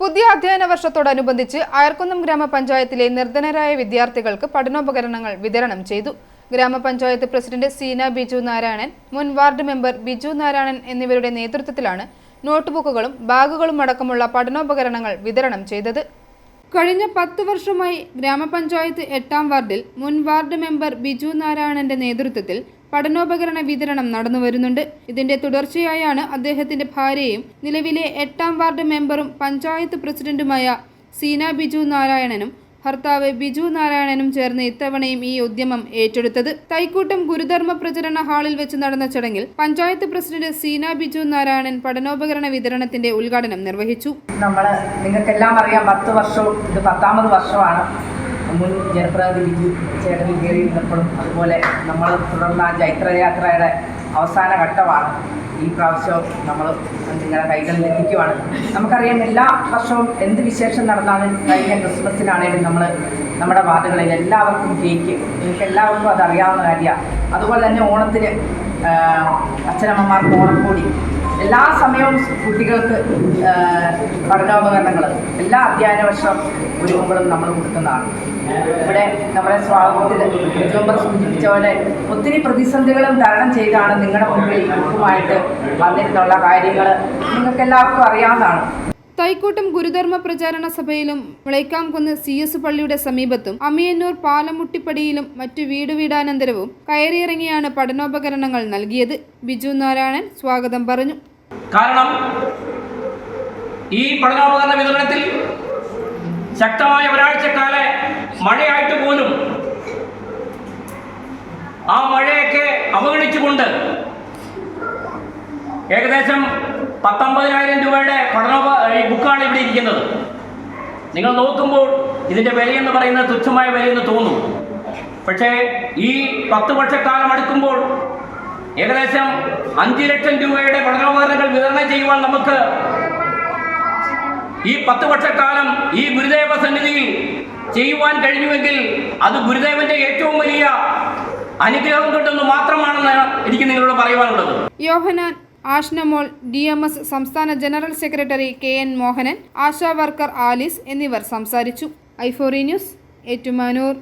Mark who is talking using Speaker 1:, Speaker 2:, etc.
Speaker 1: പുതിയ അധ്യയന വർഷത്തോടനുബന്ധിച്ച് അയർക്കുന്നം ഗ്രാമപഞ്ചായത്തിലെ നിർധനരായ വിദ്യാർത്ഥികൾക്ക് പഠനോപകരണങ്ങൾ വിതരണം ചെയ്തു. ഗ്രാമപഞ്ചായത്ത് പ്രസിഡന്റ് സീന ബിജു നാരായണൻ മുൻ വാർഡ് മെമ്പർ ബിജു നാരായണൻ എന്നിവരുടെ നേതൃത്വത്തിലാണ് നോട്ട്ബുക്കുകളും ബാഗുകളും അടക്കമുള്ള പഠനോപകരണങ്ങൾ വിതരണം ചെയ്തത്. കഴിഞ്ഞ പത്ത് വർഷമായി ഗ്രാമപഞ്ചായത്ത് എട്ടാം വാർഡിൽ മുൻ വാർഡ് മെമ്പർ ബിജു നാരായണന്റെ നേതൃത്വത്തിൽ പഠനോപകരണ വിതരണം നടന്നുവരുന്നുണ്ട് ഇതിന്റെ തുടർച്ചയായാണ് അദ്ദേഹത്തിന്റെ ഭാര്യയും നിലവിലെ എട്ടാം വാർഡ് മെമ്പറും പഞ്ചായത്ത് പ്രസിഡന്റുമായ സീന ബിജു നാരായണനും ഭർത്താവ് ബിജു നാരായണനും ചേർന്ന് ഇത്തവണയും ഈ ഉദ്യമം ഏറ്റെടുത്തത്. തൈക്കൂട്ടം ഗുരുധർമ്മ പ്രചരണ ഹാളിൽ വെച്ച് നടന്ന ചടങ്ങിൽ പഞ്ചായത്ത് പ്രസിഡന്റ് സീന ബിജു നാരായണൻ പഠനോപകരണ വിതരണത്തിന്റെ ഉദ്ഘാടനം നിർവഹിച്ചു.
Speaker 2: നമ്മൾ നിങ്ങൾക്കെല്ലാം അറിയാം പത്ത് വർഷവും ഇത് പത്താമത് വർഷമാണ്. മുൻ ജനപ്രതിനിധി ചേട്ടനിൽ കയറിയിരുന്നപ്പോഴും അതുപോലെ നമ്മൾ തുടർന്ന ആ ജൈത്രയാത്രയുടെ അവസാന ഘട്ടമാണ്. ഈ പ്രാവശ്യം നമ്മൾ നിങ്ങളുടെ കൈകളിൽ എത്തിക്കുവാണ്. നമുക്കറിയാം എല്ലാ വർഷവും എന്ത് വിശേഷം നടന്നാലും കഴിഞ്ഞ ക്രിസ്മസിനാണേലും നമ്മൾ നമ്മുടെ വാർഡുകളിൽ എല്ലാവർക്കും കേക്ക് നിങ്ങൾക്ക് എല്ലാവർക്കും അത് അറിയാവുന്ന കാര്യമാണ്. അതുപോലെ തന്നെ ഓണത്തിന് അച്ഛനമ്മമാർക്ക് ഓണക്കൂടി എല്ലാ സമയവും കുട്ടികൾക്ക് പഠനോപകരണങ്ങൾ എല്ലാ അധ്യയന വർഷം ഒരുക്കുമ്പോഴും നമ്മൾ കൊടുക്കുന്നതാണ്. ഇവിടെ നമ്മുടെ സ്വാഗതത്തിൽ മെമ്പർ സൂചിപ്പിച്ച പോലെ ഒത്തിരി പ്രതിസന്ധികളും തരണം ചെയ്താണ് നിങ്ങളുടെ മുമ്പിൽ ബുക്കുമായിട്ട് വന്നിരുന്നുള്ള കാര്യങ്ങൾ. നിങ്ങൾക്ക് എല്ലാവർക്കും അറിയാവുന്നതാണ്.
Speaker 1: തൈക്കൂട്ടം ഗുരുധർമ്മ പ്രചാരണ സഭയിലും മുളയ്ക്കാംകുന്ന് സി എസ് പള്ളിയുടെ സമീപത്തും അമിയന്നൂർ പാലമുട്ടിപ്പടിയിലും മറ്റു വീട് വീടാനന്തരവും കയറിയിറങ്ങിയാണ് പഠനോപകരണങ്ങൾ നൽകിയത്. ബിജു നാരായണൻ സ്വാഗതം പറഞ്ഞു.
Speaker 3: കാരണം ഈ പഠനോപകരണ വിതരണത്തിൽ ശക്തമായ ഒരാഴ്ചക്കാല മഴയായിട്ട് പോലും ആ മഴയൊക്കെ അവഗണിച്ചുകൊണ്ട് ഏകദേശം പത്തൊമ്പതിനായിരം രൂപയുടെ പഠനോപ ഈ ബുക്കാണ് ഇവിടെ ഇരിക്കുന്നത്. നിങ്ങൾ നോക്കുമ്പോൾ ഇതിന്റെ വിലയെന്ന് പറയുന്നത് തുച്ഛമായ വിലയെന്ന് തോന്നും. പക്ഷേ ഈ പത്ത് വർഷക്കാലം അടുക്കുമ്പോൾ ഏകദേശം അഞ്ച് ലക്ഷം രൂപയുടെ പഠനോപകരണങ്ങൾ വിതരണം ചെയ്യുവാൻ നമുക്ക് ഈ പത്ത് വർഷക്കാലം ഈ ഗുരുദേവ സന്നിധിയിൽ ചെയ്യുവാൻ കഴിഞ്ഞുവെങ്കിൽ അത് ഗുരുദേവന്റെ ഏറ്റവും വലിയ അനുഗ്രഹം കൊണ്ടൊന്ന് മാത്രമാണെന്ന് എനിക്ക് നിങ്ങളോട് പറയുവാനുള്ളത്.
Speaker 1: Yohannan Ashnamol D M S സംസ്ഥാന general secretary K N Mohanan ASHA worker Alice എന്നിവർ സംസാരിച്ചു. ഐഫോറി ന്യൂസ് ഏറ്റുമാനൂർ.